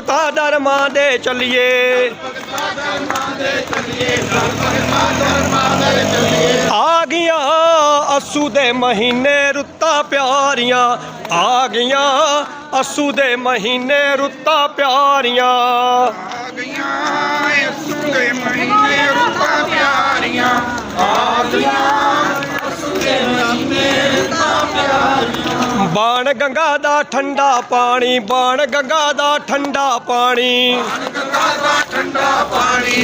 ਭਗਤਾ ਧਰਮਾਂ ਦੇ ਚੱਲੀਏ। ਆ ਗਈਆਂ ਅਸੂ ਦੇ ਮਹੀਨੇ ਰੁੱਤਾਂ ਪਿਆਰੀਆਂ। ਆ ਗਈਆਂ ਅਸੂ ਦੇ ਮਹੀਨੇ ਰੁੱਤਾਂ ਪਿਆਰੀਆਂ। ਆ ਗਈਆਂ ਇਸ ਦੇ ਮਹੀਨੇ ਰੁੱਤਾਂ ਪਿਆਰੀਆਂ। ਆ ਬਾਣ ਬਾਣ ਗੰਗਾ ਦਾ ਠੰਡਾ ਪਾਣੀ ਗੰਗਾ ਦਾ ਠੰਡਾ ਪਾਣੀ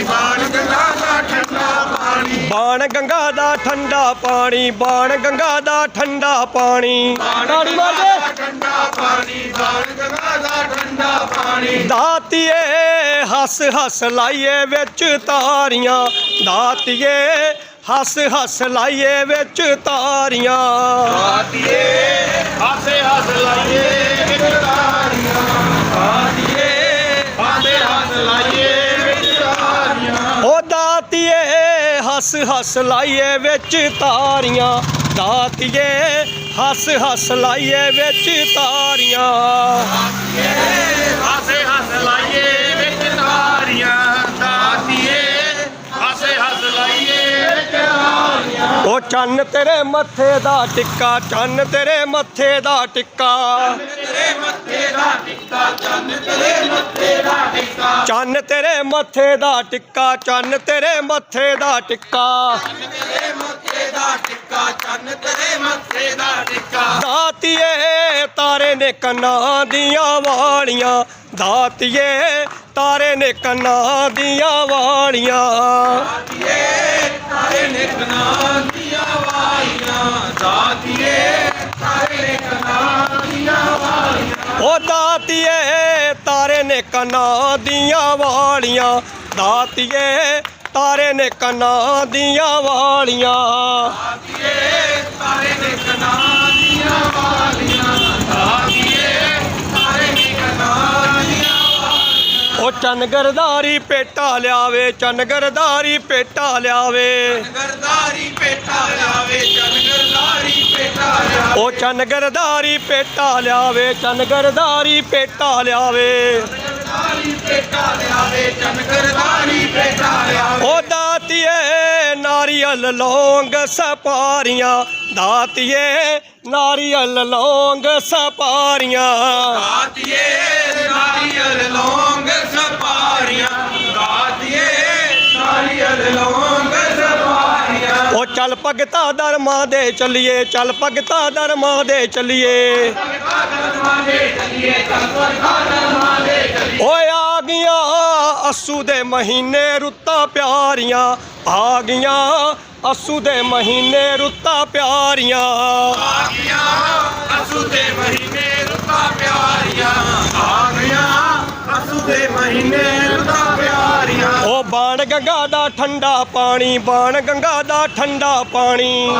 ਬਾਣ ਗੰਗਾ ਦਾ ਠੰਡਾ ਪਾਣੀ। ਬਾਣ ਗੰਗਾ ਦਾ ਠੰਡਾ ਪਾਣੀ ਬਾਣ ਗੰਗਾ ਦਾ ਠੰਡਾ ਪਾਣੀ। ਤਾੜੀ ਗੰਗਾ ਦਾ ਠੰਡਾ ਪਾਣੀ ਦਾਤੀਏ ਹੱਸ ਹੱਸ ਲਾਈਏ ਵਿੱਚ ਤਾਰੀਆਂ। ਦਾਤੀਏ ਹੱਸ ਹੱਸ ਲਾਈਏ ਵਿੱਚ ਤਾਰੀਆਂ। ਦਾਤੀਏ ਹੱਸ ਹੱਸ ਲਾਈਏ ਵਿੱਚ ਤਾਰੀਆਂ ਦਾਤੀਏ ਹੱਸ ਹੱਸ ਲਾਈਏ ਵਿੱਚ ਤਾਰੀਆਂ ਹਾਸੇ ਹੱਸ ਲਾਈਏ ਚੰਨ ਤੇਰੇ ਮੱਥੇ ਦਾ ਟਿੱਕਾ, ਚੰਨ ਤੇਰੇ ਮੱਥੇ ਦਾ ਟਿੱਕਾ। ਤੇਰੇ ਮੱਥੇ ਦਾ ਟਿੱਕਾ ਚੰਨ ਤੇਰੇ ਮੱਥੇ ਦਾ ਟਿੱਕਾ, ਚੰਨ ਤੇਰੇ ਮੱਥੇ ਦਾ ਟਿੱਕਾ। ਚੰਨ ਤੇਰੇ ਮੱਥੇ ਦਾ ਟਿੱਕਾ ਤੇਰੇ ਮੱਥੇ ਦਾ ਟਿੱਕਾ ਚੰਨ ਤੇਰੇ ਮੱਥੇ ਦਾ ਟਿੱਕਾ ਦਾਤੀਏ ਤਾਰੇ ਨੇ ਕੰਨਾਂ ਦੀਆਂ ਵਾਲੀਆਂ, ਦਾਤੀਏ ਤਾਰੇ ਨੇ ਕੰਨਾਂ ਦੀਆਂ ਵਾਲੀਆਂ। ਦਾਦੀਏ ਤਾਰੇ ਨੇ ਕਨਾਂ ਦਾਤੀਏ ਤਾਰੇ ਨੇ ਕੰਨਾਂ ਦੀਆਂ ਵਾਲੀਆਂ। ਦਾਤੀਏ ਤਾਰੇ ਨੇ ਕੰਨਾਂ ਦੀਆਂ ਵਾਲੀਆਂ। ਦਾਦੀਏ ਤਾਰੇ ਨੇ ਕਨਾਂ ਦੀਆਂ ਵਾਲੀਆਂ। ਦਾਦੀਏ ਤਾਰੇ ਨੇ ਕਨਾਂ ਦੀਆਂ ਉਹ ਚੰਨ ਗਰਦਾਰੀ ਪੇਟਾ ਲਿਆਵੇ ਚੰਨ ਗਰਦਾਰੀ ਪੇਟਾ ਲਿਆਵੇ। ਗਰਦਾਰੀ ਪੇਟਾ ਲਿਆਵੇ ਚੰਨ ਗਰਦਾਰੀ ਪੇਟਾ ਲਿਆਵੇ ਉਹ ਚਨਗਰਦਾਰੀ ਪੇਟਾ ਲਿਆਵੇ ਚੰਨ ਗਰਦਾਰੀ ਪੇਟਾ ਲਿਆਵੇ ਗਰਦਾਰੀ ਪੇਟਾ ਲਿਆਵੇ ਚਨਗਰਦਾਰੀ ਪੇਟਾ ਲਿਆਵੇ। ਉਹ ਦਾਤੀਏ ਨਾਰੀਅਲ ਲੌਂਗ ਸਪਾਰੀਆਂ, ਦਾਤੀਏ ਨਾਰੀਅਲ ਲੌਂਗ ਸਪਾਰੀਆਂ। ਦਾਦੀਏ ਨਾਰੀਅਲ ਲੌਂਗ ਸਪਾਰੀਆਂ ਉਹ ਚੱਲ ਭਗਤਾ ਧਰਮਾਂ ਦੇ ਚੱਲੀਏ, ਚੱਲ ਭਗਤਾ ਧਰਮਾਂ ਦੇ ਚੱਲੀਏ। ਓਏ ਆ ਗਈਆਂ ਅਸੂ ਦੇ ਮਹੀਨੇ ਰੁੱਤਾਂ ਪਿਆਰੀਆਂ, ਆ ਗਈਆਂ ਅਸੂ ਦੇ ਮਹੀਨੇ ਰੁੱਤਾਂ ਪਿਆਰੀਆਂ। ਆ ਗਿਆ ਅਸੂ ਦੇ ਮਹੀਨੇ ਰੁੱਤਾਂ ਪਿਆਰੀਆਂ, ਆ ਗਿਆ ਗੰਗਾ ਦਾ ਠੰਡਾ ਪਾਣੀ ਬਾਣ ਗੰਗਾ ਦਾ ਠੰਡਾ ਪਾਣੀ।